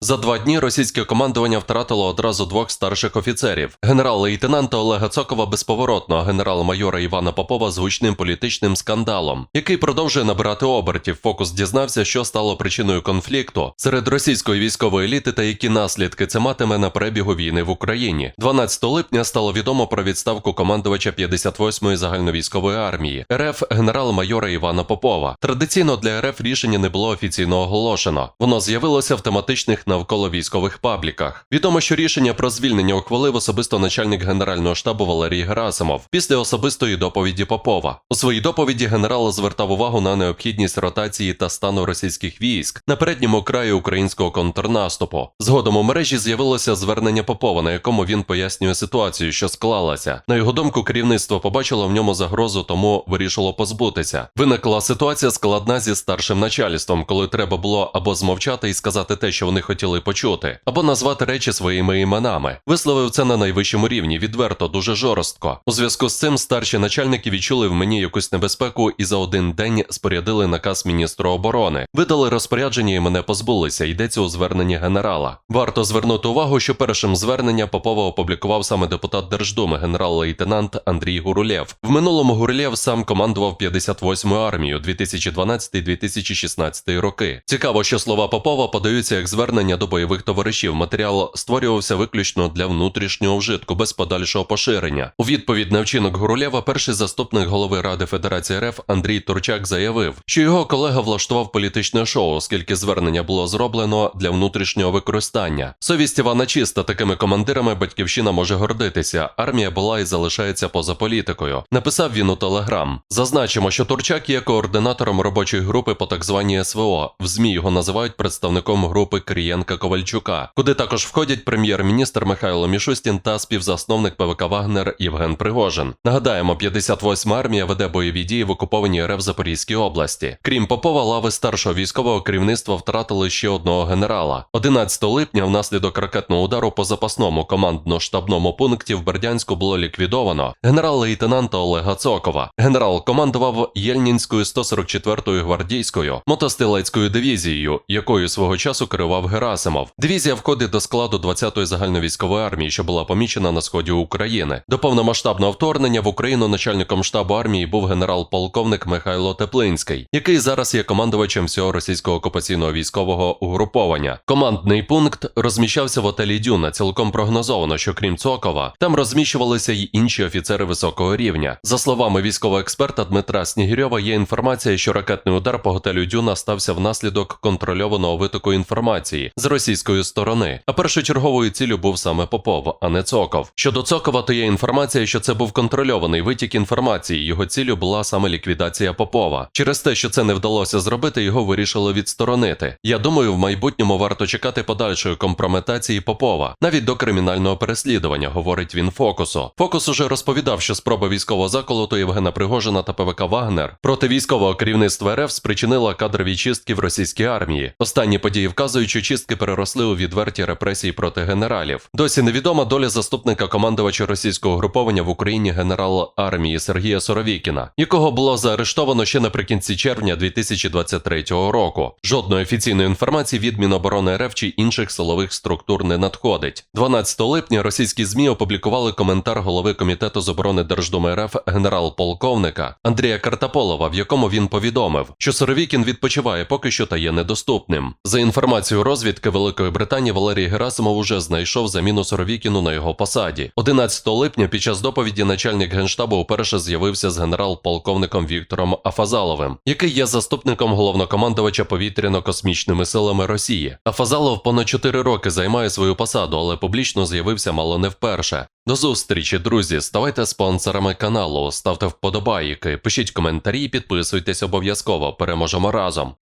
За два дні російське командування втратило одразу двох старших офіцерів: генерал-лейтенанта Олега Цокова безповоротно, а генерал-майора Івана Попова з гучним політичним скандалом, який продовжує набирати обертів. Фокус дізнався, що стало причиною конфлікту серед російської військової еліти та які наслідки це матиме на перебігу війни в Україні. 12 липня стало відомо про відставку командувача 58-ї загальновійськової армії РФ генерал-майора Івана Попова. Традиційно для РФ рішення не було офіційно оголошено. Воно з'явилося в тематичних навколо військових пабліках. Відомо, що рішення про звільнення ухвалив особисто начальник генерального штабу Валерій Герасимов після особистої доповіді Попова. У своїй доповіді генерал звертав увагу на необхідність ротації та стану російських військ на передньому краї українського контрнаступу. Згодом у мережі з'явилося звернення Попова, на якому він пояснює ситуацію, що склалася. На його думку, керівництво побачило в ньому загрозу, тому вирішило позбутися. Виникла ситуація складна зі старшим начальством, коли треба було або змовчати і сказати те, що вони хотіли почути, або назвати речі своїми іменами. Висловив це на найвищому рівні, відверто, дуже жорстко. У зв'язку з цим старші начальники відчули в мені якусь небезпеку і за один день спорядили наказ міністру оборони. Видали розпорядження і мене позбулися. Йдеться у зверненні генерала. Варто звернути увагу, що першим звернення Попова опублікував саме депутат Держдуми, генерал-лейтенант Андрій Гурулєв. В минулому Гурулєв сам командував 58-ю армією 2012-2016 роки. Цікаво, що слова Попова подаються як звернення до бойових товаришів. Матеріал створювався виключно для внутрішнього вжитку без подальшого поширення. У відповідь на вчинок Гурулєва перший заступник голови Ради Федерації РФ Андрій Турчак заявив, що його колега влаштував політичне шоу, оскільки звернення було зроблено для внутрішнього використання. Совість Івана чиста такими командирами батьківщина може гордитися. Армія була і залишається поза політикою. Написав він у Телеграм. Зазначимо, що Турчак є координатором робочої групи по так званій СВО. В ЗМІ його називають представником групи Крієнка Ковальчука, куди також входять прем'єр-міністр Михайло Мішустін та співзасновник ПВК Вагнер Євген Пригожин. Нагадаємо, 58-ма армія веде бойові дії в окупованій РФ Запорізькій області. Крім Попова, лави старшого військового керівництва втратили ще одного генерала. 11 липня внаслідок ракетного удару по запасному командно-штабному пункті в Бердянську було ліквідовано генерал-лейтенанта Олега Цокова. Генерал командував Єльнінською 144-ю гвардійською мотострілецькою дивізією, якою свого часу керував Герасимов. Дивізія входить до складу 20-ї загальновійськової армії, що була помічена на сході України. До повномасштабного вторгнення в Україну начальником штабу армії був генерал-полковник Михайло Теплинський, який зараз є командувачем всього російського окупаційного військового угруповання. Командний пункт розміщався в отелі Дюна. Цілком прогнозовано, що крім Цокова, там розміщувалися й інші офіцери високого рівня. За словами військового експерта Дмитра Снігирьова, є інформація, що ракетний удар по готелю Дюна стався внаслідок контрольованого витоку інформації з російської сторони. А першочерговою ціллю був саме Попов, а не Цоков. Щодо Цокова, то є інформація, що це був контрольований витік інформації. Його ціллю була саме ліквідація Попова. Через те, що це не вдалося зробити, його вирішили відсторонити. Я думаю, в майбутньому варто чекати подальшої компрометації Попова, навіть до кримінального переслідування, говорить він Фокусу. Фокус уже розповідав, що спроба військового заколоту Євгена Пригожина та ПВК Вагнер проти військового керівництва РФ спричинила кадрові чистки в російській армії. Останні події вказують, що чистки переросли у відверті репресії проти генералів. Досі невідома доля заступника командувача російського груповання в Україні генерала армії Сергія Соровікіна, якого було заарештовано ще наприкінці червня 2023 року. Жодної офіційної інформації від Міноборони РФ чи інших силових структур не надходить. 12 липня російські змі опублікували коментар голови комітету з оборони Держдуми РФ генерал-полковника Андрія Картаполова, в якому він повідомив, що Соровікін відпочиває поки що та є недоступним. За інформацією розвідки Великої Британії, Валерій Герасимов уже знайшов заміну Соровікіну на його посаді. 11 липня під час доповіді начальник генштабу уперше з'явився з генерал-полковником Віктором Афазаловим, який є заступником головнокомандувача повітряно-космічними силами Росії. Афазалов понад 4 роки займає свою посаду, але публічно з'явився мало не вперше. До зустрічі, друзі. Ставайте спонсорами каналу, ставте вподобайки, пишіть коментарі, підписуйтесь обов'язково. Переможемо разом.